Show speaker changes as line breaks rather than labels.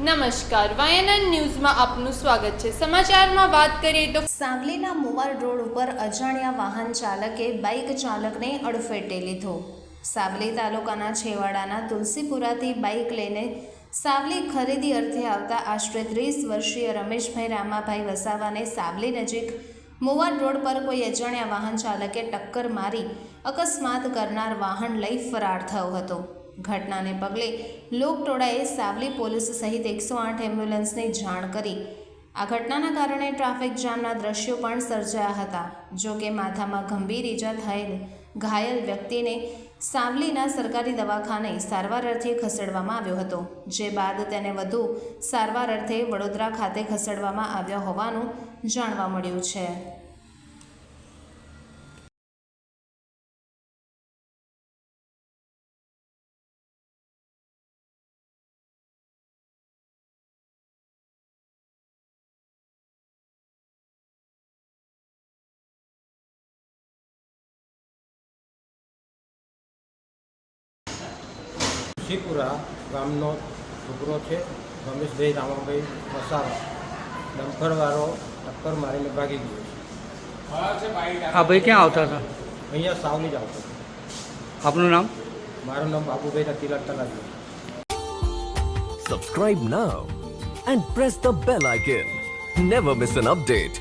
નમસ્કાર, વાયનન ન્યૂઝમાં આપનું સ્વાગત છે. સમાચારમાં વાત કરીએ તો
સાવલીના મુવાર રોડ ઉપર અજાણ્યા વાહન ચાલકે બાઇક ચાલકને અડફેટે લીધો. સાવલી તાલુકાના છેવાડાના તુલસીપુરાથી બાઇક લઈને સાવલી ખરીદી અર્થે આવતા આશરે ત્રીસ વર્ષીય રમેશભાઈ રામાભાઈ વસાવાને સાવલી નજીક મુવાર રોડ પર કોઈ અજાણ્યા વાહન ચાલકે ટક્કર મારી અકસ્માત કરનાર વાહન લઈ ફરાર થયો હતો. ઘટનાને પગલે લોકટોળાએ સાવલી પોલીસ સહિત એકસો આઠ એમ્બ્યુલન્સને જાણ કરી. આ ઘટનાના કારણે ટ્રાફિક જામના દ્રશ્યો પણ સર્જાયા હતા. જો કે માથામાં ગંભીર ઈજા થયેલ ઘાયલ વ્યક્તિને સાવલીના સરકારી દવાખાને સારવાર અર્થે ખસેડવામાં આવ્યો હતો. જે બાદ તેને વધુ સારવાર અર્થે વડોદરા ખાતે ખસેડવામાં આવ્યો હોવાનું જાણવા મળ્યું છે.
શીપુરા ગામનો છોકરો છે રમેશભાઈ રામાભાઈ વસાવા ડમ્ફરવાળો ટક્કર મારીને ભાગી ગયો છે
આ ભાઈ ક્યાં આવતા હતા
અહીંયા સાવલી જ આવતો હતો.
આપનું નામ
મારું નામ Babubhai Ratilal તલાજી
Subscribe now and press the bell icon. Never miss an update.